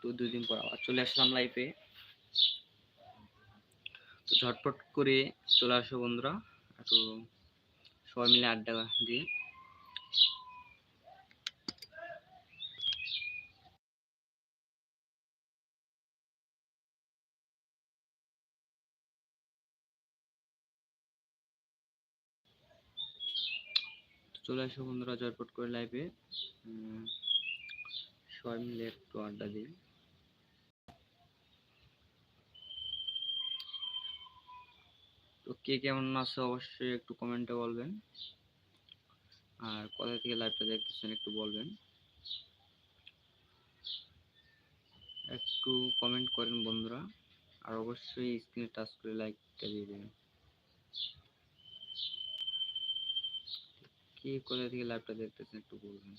তো দুই দিন পর আবার চলে আসলাম লাইফে তো ঝটপট করে চলে আসো বন্ধুরা। একটু সবাই মিলে আড্ডা দিয়ে। তো চলে আসো বন্ধুরা ঝটপট করে লাইভে সবাই মিলে একটু আড্ডা দিই। তো কে কেমন আছে অবশ্যই একটু কমেন্টে বলবেন। আর কোথা থেকে লাইভটা দেখতেছেন একটু বলবেন। একটু কমেন্ট করেন বন্ধুরা। আর অবশ্যই স্ক্রিনে টাচ করে লাইকটা দিয়ে দেবেন। কে কোথা থেকে লাইভটা দেখতেছেন একটু বলবেন।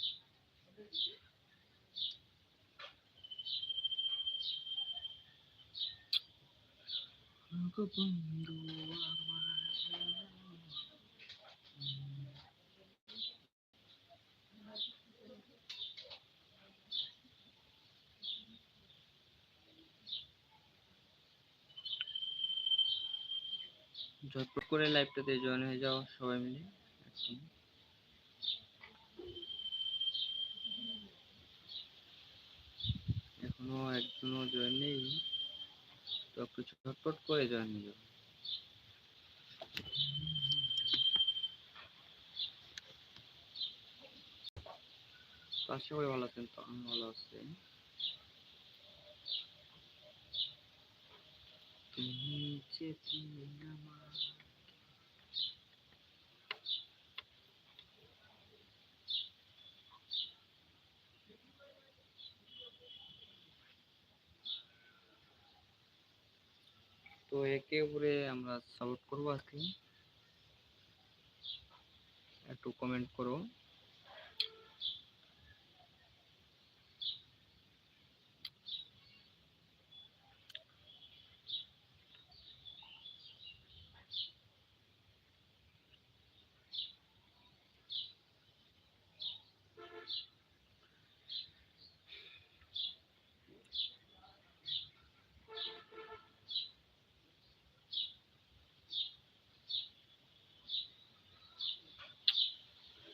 বন্ধু ঝটপট করে লাইভটাতে জয়েন হয়ে যাও সবাই মিলে একদম। এখনও একজনও জয়েন নেই তো একটু ঝটপট করে জয়েন আশা করি ভালো আছেন, তো আমি ভালো আছি। তুমি যে তুমি আমার তো একে উপরে আমরা সাপোর্ট করব আজকে। একটু কমেন্ট করো।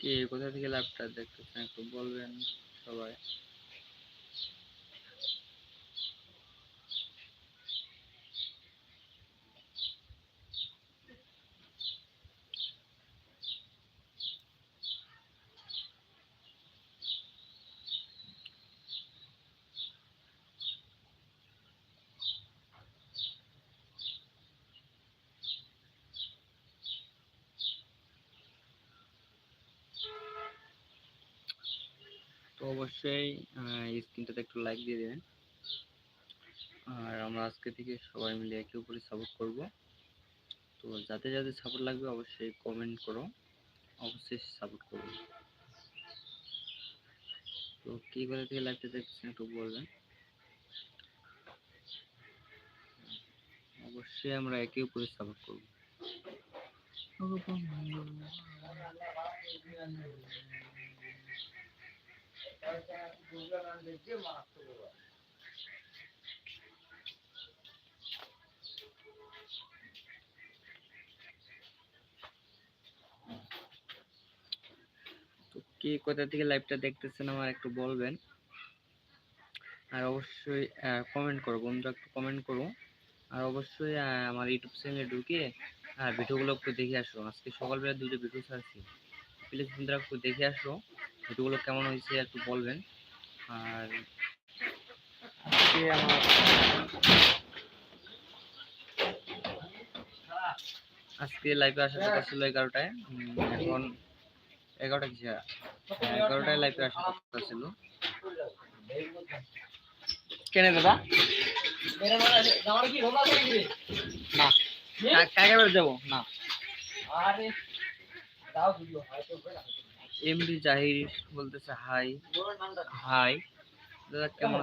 কে কোথা থেকে লাভটা দেখতেছেন? একটু বলবেন সবাই। অবশ্যই স্ক্রিনটাতে একটু লাইক দিয়ে দেবেন। আর আমরা আজকে থেকে সবাই মিলে একে অপরে সাপোর্ট করব। তো যাতে যাতে সাপোর্ট লাগবে অবশ্যই কমেন্ট করো। অবশ্যই সাপোর্ট করব। তো কি করে থেকে লাইভটা দেখছেন একটু বলবেন? অবশ্যই আমরা একে অপরে সাপোর্ট করব। কোথা থেকে লাইভটা দেখতেছেন আমার একটু বলবেন। আর অবশ্যই কমেন্ট করো, বন্ধুরা একটু কমেন্ট করো। আর অবশ্যই আমার ইউটিউব চ্যানেলে ঢুকে আর ভিডিওগুলো একটু দেখে আসো। আজকে সকালবেলা দুটো ভিডিও ছাড়ছি। প্লিজ বন্ধুরা একটু দেখে আসো, ভিডিওগুলো কেমন হয়েছে একটু বলবেন। আর আজকে আমার আজকে লাইভে আসার কথা ছিল এগারোটায়। এখন এগারোটা কিসে? এগারোটায় লাইভে আসার কথা ছিল। কেনে দাদা না কা- কাকে যাব না। এমডি জাহির বলতেছে হাই হাই দাদা কেমন